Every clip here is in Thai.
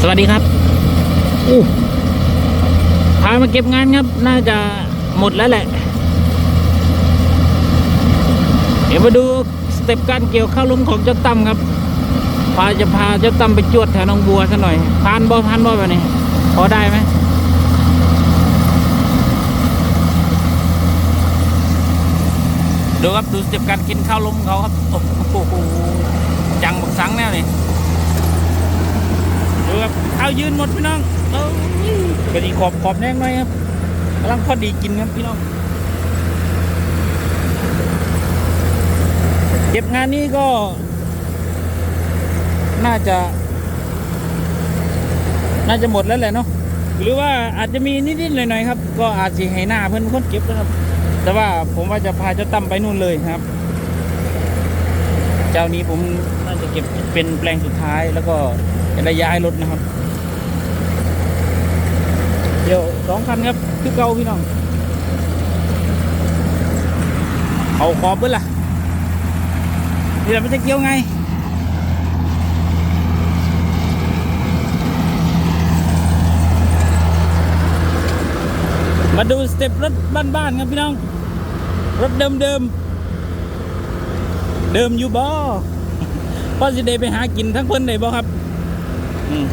สวัสดีครับอู้พามาเก็บงานครับ น่าจะหมดแล้วแหละ เดี๋ยวมาดูสเต็ปการเกี่ยวข้าวลุมของเจ้าตั้มครับ พาจะพาเจ้าตั้มไปจวดแถวหนองบัวซะหน่อย พานบ่พานบ่แบบนี้ พอได้ไหมดูครับดูสเต็ปการกินข้าวล้มเขาครับ โอ้โหจังบักสังแน่นี่ดู ครับข้ายืนหมดพี่น้องเอ้ยกระดีขอบขอบแน่งหน่อยครับกำลังพอดีกินครับพี่น้องเก็บงานนี้ก็ น่าจะ น่าจะหมดแล้วแหละเนาะหรือว่าอาจจะมีนิดๆหน่อยๆครับ ก็อาจจะให้หน้าเพื่อนคนเก็บนะครับ แต่ว่าผมว่าจะพาเจ้าตั้มไปนู่นเลยครับ เจ้านี้ผมน่าจะเก็บเป็นแปลงสุดท้ายแล้วก็จะได้ย้ายรถนะครับ เดี๋ยวสองคันครับคือเก่าพี่น้อง เอาขอบเบิ้ลล่ะนี่แหละมันจะเกี่ยวไงมาดูสเต็ปรถบ้านๆครับพี่น้อง รถเดิมๆ เดิมอยู่บ่พ่อสิเดไปหากินทั้งเพิ่นได้บ่ครับอืม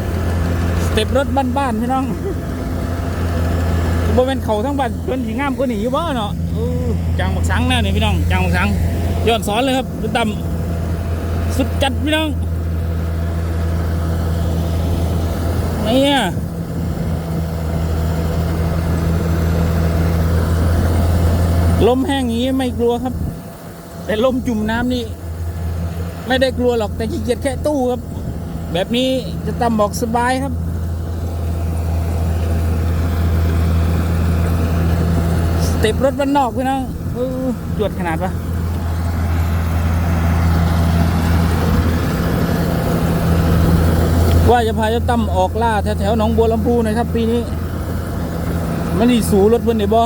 สเต็ปรถบ้านๆพี่น้องบ่เป็นเขาทั้งบ้านเพิ่นสิงามกว่านี้อยู่บ่เนาะเออจางบักสังแน่นี่พี่น้องจางบักสังย้อนสอนเลยครับรถดำสุดจัดพี่น้องนี่อะลมแห้งอย่างนี้ไม่กลัวครับ แต่ลมจุ่มน้ำนี่ ไม่ได้กลัวหรอกแต่ขี้เกียจแค่ตู้ครับ แบบนี้จะตำบอกสบายครับสเต็ปรถบ้านนอกพี่น้องจวดขนาดปะว่าจะพาเจ้าตั้มออกล่าแถวๆหนองบัวลำพูน่อยครับ ปีนี้ มันดีสูรถเพื่อนได้บ่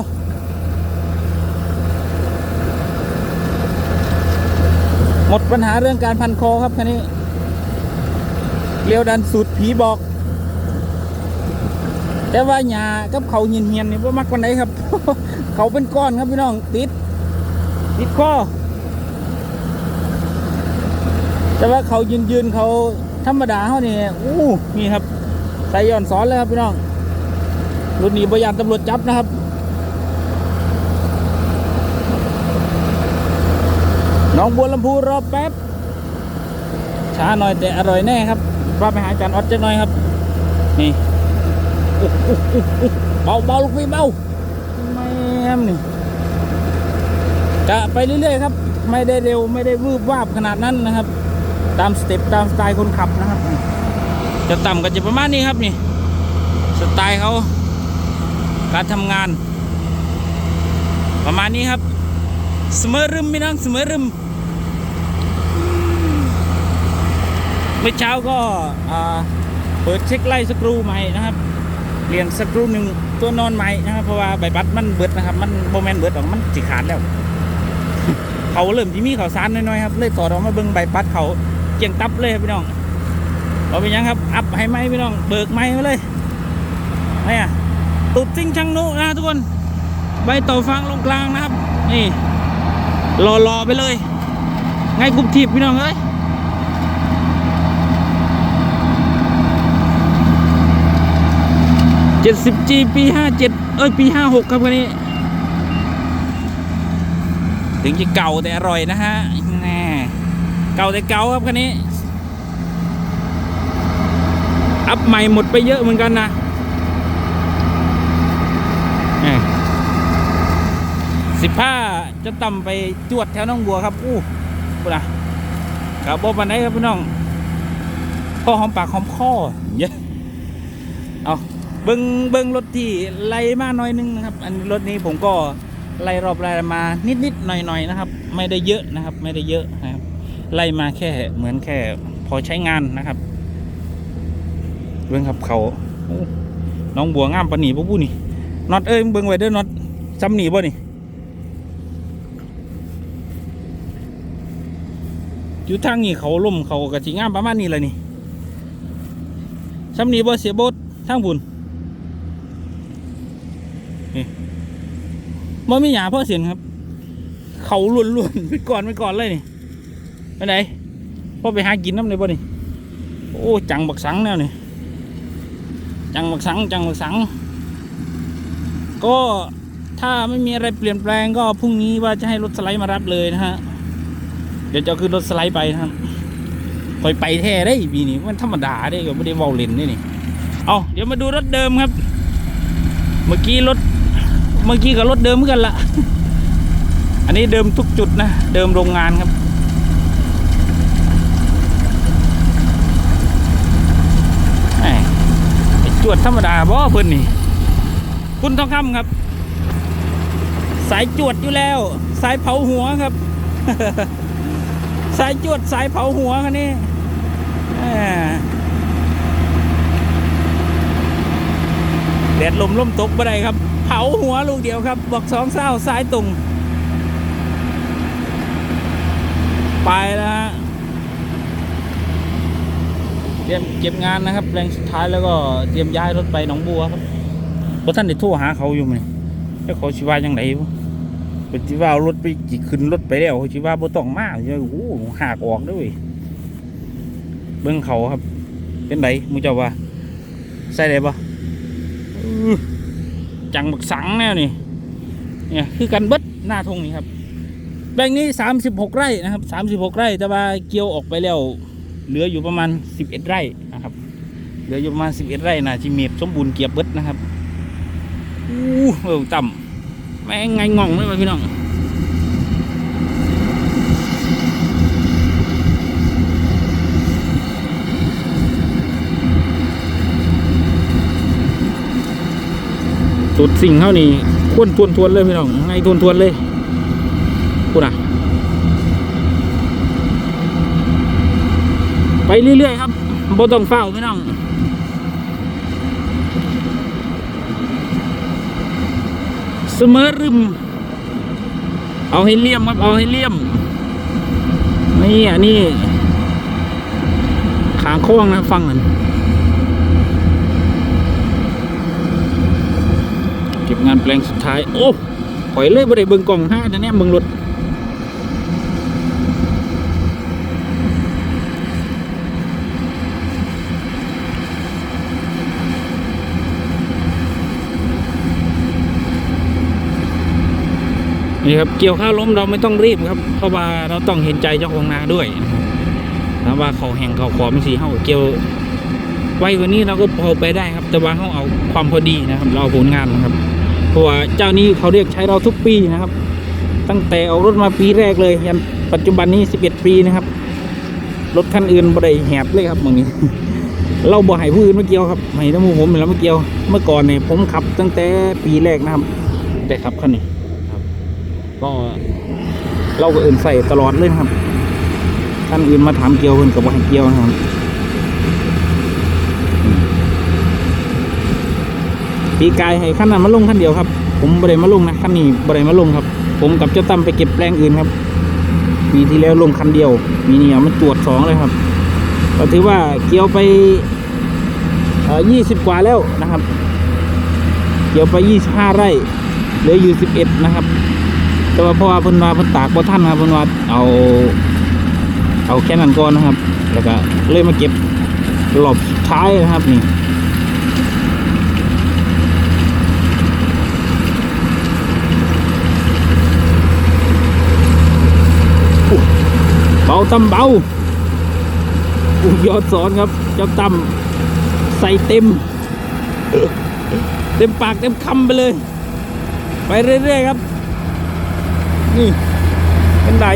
หมดปัญหาเรื่องการพันคอครับคันนี้เลี้ยวดันสุดผีบอก แต่ว่าหญ้ากับเขาเหียนๆนี่ว่ามักวันไหนครับ เขาเป็นก้อนครับพี่น้องติด ติดคอแต่ว่าเขายืนยืนเขาธรรมดาเขานี่อู้นี่ครับใส่ย้อนสอนเลยครับพี่น้องรุ่นนี้บยานตำรวจจับนะครับ น้องบัวลำพูรอแป๊บ ช้าหน่อยแต่อร่อยแน่ครับว่าไปหาอาจารย์ออดจักหน่อยครับ นี่เบาเบาลูกพี่เบาแม่มนี่กะไปเรื่อยๆครับ ไม่ได้เร็วไม่ได้วืบวาบขนาดนั้นนะครับ ตามสเต็ปตามสไตล์คนขับนะครับ จะต่ำก็จะประมาณนี้ครับนี่ สไตล์เขาการทำงาน ประมาณนี้ครับ เสมอรึมพี่น้องเสมอรึม เมื่อเช้าก็เปิดเช็คไล่สกรูใหม่นะครับเปลี่ยนสกรูหนึ่งตัวนอนใหม่นะครับเพราะว่าใบพัดมันเบิดนะครับ มันโบแมนเบิดหรอกมันจิขาดแล้ว เขาเริ่มที่มีเขาวสารน้อยๆครับเลยต่อดออกมาเบิ่งใบพัดเขาเจียงตับเลยครับพี่น้องเอาเป็นยังครับอัพให้ไหมพี่น้องเบิกไหม้มาเลยนี่อะตุดซิ่งช่างนุนะทุกคน ใบต่อฟางลงกลางนะครับ นี่รอรอไปเลย ไงกรุบทีบพี่น้องเอ้ย เจ็ดสิบจีปีห้าเจ็ดเอ้ย ปีห้าหกครับคันนี้ ถึงจะเก่าแต่อร่อยนะฮะแน่เก่าแต่เก่าครับคันนี้ อัพใหม่หมดไปเยอะเหมือนกันนะแหม่สิบห้าจะต่ำไปจวดแถวน้องบัวครับ อู้พูดนะกับบ่ปันไหนครับพี่น้องพ่อหอมปากหอมคอเยอะเอา เบิ้งเบิ้งรถที่ไล่มาหน่อยนึงนะครับ อันรถนี้ผมก็ไล่รอบไล่มานิดนิดหน่อยหน่อยนะครับ ไม่ได้เยอะนะครับ ไม่ได้เยอะนะครับ ไล่มาแค่เหมือนแค่พอใช้งานนะครับเบิ้งครับเขาน้องบัวงามปานนีปุ๊บนี่น็อตเอ้ยเบิ้งไว้เด้อน็อตจำหนีบ่นี่อยู่ทางนี้เขาล่มเขากระชิงามประมาณนี้เลยนี่ซ้ำนี้บ่เสียบดทางบุญ นี่บ่มีหยาพ่อเสียนครับ เขาล้วนๆไปก่อนไปก่อนเลยนี่ไปไหนพ่อไปหากินน้ำเลยบ่นี่โอ้จังบักสังแนวนี่จังบักสังจังบักสัง ก็ถ้าไม่มีอะไรเปลี่ยนแปลงก็พรุ่งนี้ว่าจะให้รถสไลด์มารับเลยนะฮะ เดี๋ยวจะเอาขึ้นรถสไลด์ไปนะครับคอยไปแท้ได้ปีนี้มันธรรมดาได้ก็ไม่ได้เวอลเลนได้นี่ เอาเดี๋ยวมาดูรถเดิมครับ เมื่อกี้รถ เมื่อกี้กับรถเดิมเหมือนกันละอันนี้เดิมทุกจุดนะ เดิมโรงงานครับไอ้จวดธรรมดาบ่เพิ่นนี่ คุณทองคำครับ สายจวดอยู่แล้ว สายเผาหัวครับ สายจวดสายเผาหัวคันนี้แหม่แดลมลมตกบ่ได้ครับ เผาหัวลูกเดียวครับ บอกสองเศร้าสายตรง ไปแล้วฮะเตรียมเก็บงานนะครับแรงสุดท้ายแล้วก็เตรียมย้ายรถไปหนองบัวครับเพราะท่านได้โทรหาเขาอยู่ไหมแล้วเขาชิว่ายังไงเป็นชิว่ารถไปจีขึ้นรถไปแล้วเขาชิว่าบ่ต้องมาเยโอ้โหหากออกด้วยเบิ้องเขาครับ เป็นไดมูเจ้าว่าใส่ได้ปะ จังบักสังแน่นี่เนี่ยคือกันเบิดหน้าทงนี่ครับ แปลงนี้สามสิบหกไร่นะครับสามสิบหกไร่ แต่ว่าเกี่ยวออกไปแล้ว เหลืออยู่ประมาณสิบเอ็ดไร่นะครับ เหลืออยู่ประมาณสิบเอ็ดไร่นะจิเมียบสมบูรณ์เกียบเบิดนะครับอู้เออต่ำแม่งไงงองเลยวะพี่น้อง สุดสิ่งเขานี่ควนทวนทวนเลยพี่น้องไงทวนทวนเลยพูดอะไปเรื่อยๆครับบ่ต้องเฝ้าพี่น้องเสมอรึม เอาให้เลี่ยมครับเอาให้เลี่ยมนี่อันนี้ขางโค้งนะฟังกันเก็บ งานแปลงสุดท้าย โอ้ปล่อยเลยบ่ได้เบิ่งกล่องห้าแต่เนี้ยเบิ่งรถนี่ครับเกี่ยวข้าวล้มเราไม่ต้องรีบครับ เพราะว่าเราต้องเห็นใจเจ้าของนาด้วยนะครับถ้าว่าเขาแห่งเขาขอไม่สีเขาเกี่ยวไวกว่านี้เราก็พอไปได้ครับ แต่ว่าเขาเอาความพอดีนะครับ เราเอาผลงานนะครับ เพราะว่าเจ้านี้เขาเรียกใช้เราทุกปีนะครับ ตั้งแต่เอารถมาปีแรกเลยยันปัจจุบันนี้ 11 ปีนะครับ รถคันอื่นบ่ได้แหบเลยครับบางนี้ เราบ่ให้ผู้อื่นมาเกี่ยวครับให้ทั้งหมูผมแล้วมาเกี่ยว เมื่อก่อนเนี่ยผมขับตั้งแต่ปีแรกนะครับ แต่ขับคันนี้ก็เราก็อื่นใส่ตลอดเลยนะครับท่านอื่นมาถามเกี่ยวเพิ่นกับว่าให้เกี่ยวนะครับอืม ปีกายให้ขั้นนั้นมาลงขั้นเดียวครับ ผมบริมาลงนะขั้นนี้บริมาลงครับ ผมกับเจ้าตั้มไปเก็บแปลงอื่นครับปีที่แล้วลงคันเดียว มีเนี่เอามาตรวจสองเลยครับก็ถือว่าเกี่ยวไปยี่สิบกว่าแล้วนะครับ เกี่ยวไปยี่สิบห้าไร่เหลืออยู่สิบเอ็ดนะครับ แต่ว่าเพราะว่าเพิ่นว่าเพิ่นตากบ่ทันครับเพิ่นว่าเอาเอาแค่นั้นก่อนนะครับ แล้วก็เลยมาเก็บรอบท้ายนะครับนี่อู้เบา ตำเบาอู้ยอดสอนครับ เจ้าตำใส่เต็ม เต็มปากเต็มคำไปเลย ไปเรื่อยๆครับ นี่เป็นไหน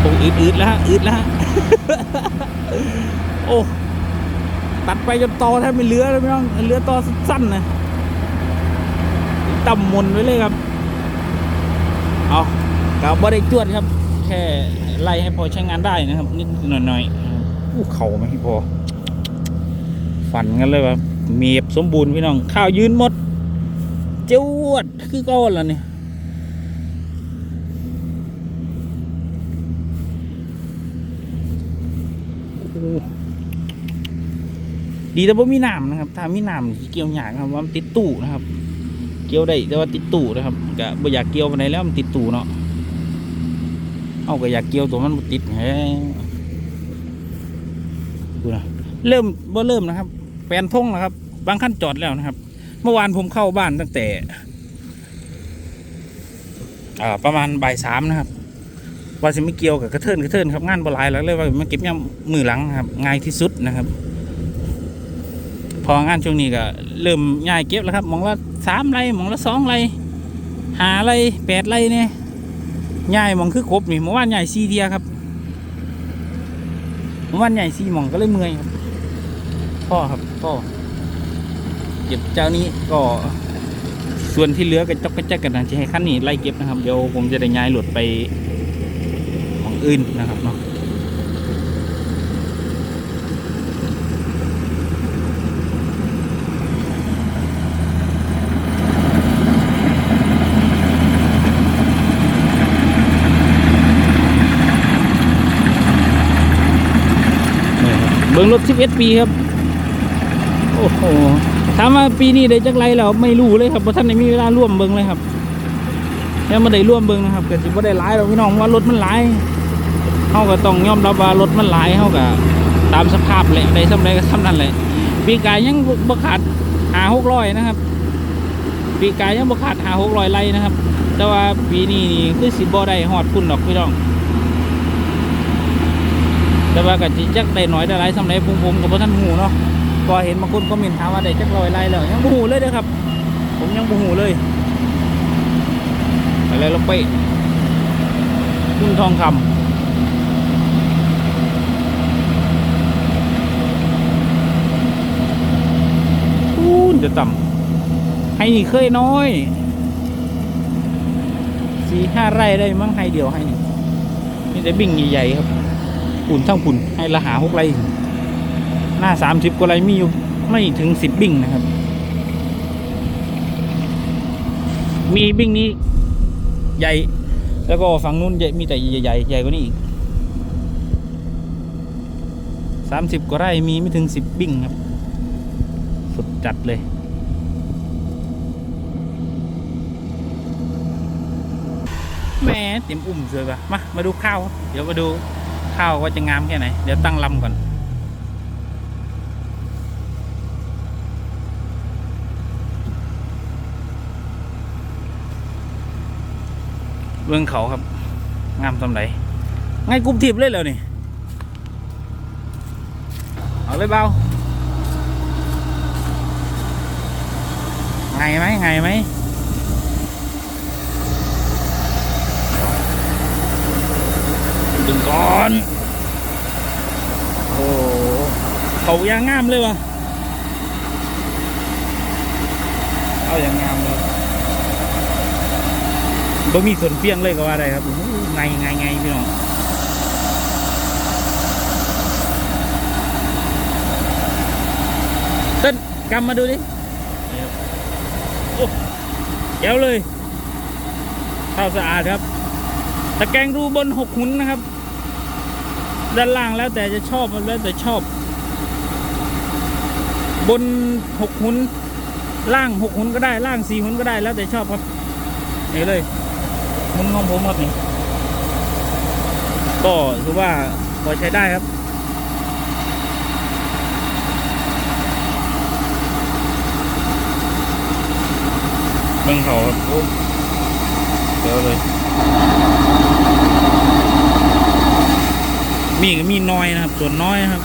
โอ้อืดๆแล้วฮะอืดแล้วฮะโอ้ ตัดไปจนตอแทบไม่เหลือเลยพี่น้องเหลือตอสั้นๆนะต่ำมนไว้เลยครับ เอากาบ่ได้จวดครับ แค่ไล่ให้พอใช้งานได้นะครับ นิดหน่อยๆอู้เข่าไม่พอ ฝันกันเลยว่าเมียบสมบูรณ์พี่น้อง ข้าวยืนหมด จวดคือก้อนละเนี่ย ดีแต่ว่ามีน้ำนะครับ ถ้ามีน้ำเกี่ยวหยากครับว่ามันติดตู้นะครับ เกี่ยวได้แต่ว่าติดตู้นะครับก็บ่อยากเกี่ยวไปไหนแล้วมันติดตู้เนาะเอาก็อยากเกี่ยวตัวมันติดแฮดูนะเริ่มบ่เริ่มนะครับแปลนทงแล้วครับ บางขั้นจอดแล้วนะครับ เมื่อวานผมเข้าบ้านตั้งแต่อ่าประมาณบ่ายสามนะครับว่าสิไม่เกี่ยวกับกระเทินกระเทินครับงานบลายแล้วเลยว่ามาเก็บย่ำมือหลังครับง่ายที่สุดนะครับ พองานช่วงนี้ก็เริ่มง่ายเก็บแล้วครับมองละสามไรมองละสองไรหาไรแปดไรเนี่ยง่ายมองคือครบนี่เมื่อวานใหญ่ซีเดียครับเมื่อวานใหญ่ซีมองก็เลยเมื่อยครับพ่อครับพ่อเก็บเจ้านี้ก็ส่วนที่เหลือก็จอกกระจักกันนะจะให้ขั้นนี้ไล่เก็บนะครับ เดี๋ยวผมจะได้ย้ายหลุดไปของอื่นนะครับเนาะ เบิ้งรถ11ปีครับ โอ้โหถามว่าปีนี้ได้จักไรแล้วไม่รู้เลยครับเพราะท่านได้มีเวลาร่วมเบิ่งเลยครับยังไม่ได้ร่วมเบิ่งนะครับก็สิบ่ได้หลายหรอกพี่น้องว่ารถมันหลายเฮาก็ต้องยอมรับว่ารถมันหลายเฮาก็ตามสภาพแหละได้สำไรก็ทำนั่นแหละปีกายยังบ่ขาดหาหกร้อยนะครับ ปีกายยังบ่ขาดหาหกร้อยไรนะครับ แต่ว่าปีนี้นี่คือสิบ่ได้ฮอดพุ่นดอกพี่น้อง แต่ว่าก็สิจักได้น้อยได้หลายสำไรผมผมก็บ่ทันฮู้เนาะก็เห็นบางคนคอมเมนต์ถามว่าได้จักรอยไรแล้วยังบูหูเลยนะครับ ผมยังบูหูเลยอะไรลงไปคุณทองคำคูณจะต่ำให้เคยน้อยสี่ห้าไร่ได้มั้งให้เดียวให้นี่นี่แต่บิ่งใหญ่ๆครับ ปุ่นทั้งปุ่นให้ละหาหกไรหน้าสามสิบกว่าไรมีอยู่ไม่ถึงสิบบิ่งนะครับ มีบิ่งนี้ใหญ่ แล้วก็ฝั่งนู้นใหญ่มีแต่ใหญ่ใหญ่ใหญ่กว่านี้อีกสามสิบกว่าไร่มีไม่ถึงสิบบิ่งครับ สุดจัดเลยแม่เต็มอุ่มสวยปะมา มาดูข้าว เดี๋ยวมาดู ข้าวว่าจะงามแค่ไหน เดี๋ยวตั้งลำก่อนเบื้องเขาครับ งามสำไรไงกรุบทิบเลยแล้วนี่ เอาเลยเบาไงไหมไงไหม ดึงก่อน โอ้เขายางงามเลยวะเอาอย่างงามเลยบ่มีส่วนเพียงเลยก็ว่าได้ครับโอ้โหไงไงไงพี่น้องเต้นกำมาดูดิโอ้เจ๋วเลยข้าวสะอาดครับ ตะแกรงรูบนหกหุนนะครับ ด้านล่างแล้วแต่จะชอบแล้วแต่ชอบ บนหกหุนล่างหกหุนก็ได้ล่างสี่หุนก็ได้แล้วแต่ชอบครับนี่เลยมุนของผมครับนี่ก็ถือว่าพอใช้ได้ครับเบิ่งเขาครับเดี๋ยวเลย มีก็มีน้อยนะครับ ส่วนน้อยครับ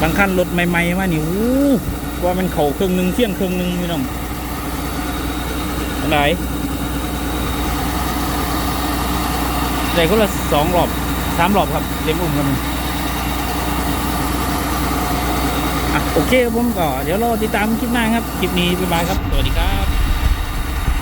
บางคันรถใหม่ๆมานี่อู้ว่ามันเข่าเครื่องหนึ่งเที่ยงเครื่องหนึ่งพี่น้องอันไหนได้คนละสองรอบสามรอบครับเต็มอุ้มกันอะโอเคผมก็เดี๋ยวรอติดตามคลิปหน้าครับ คลิปนี้บ๊ายบายครับ สวัสดีครับ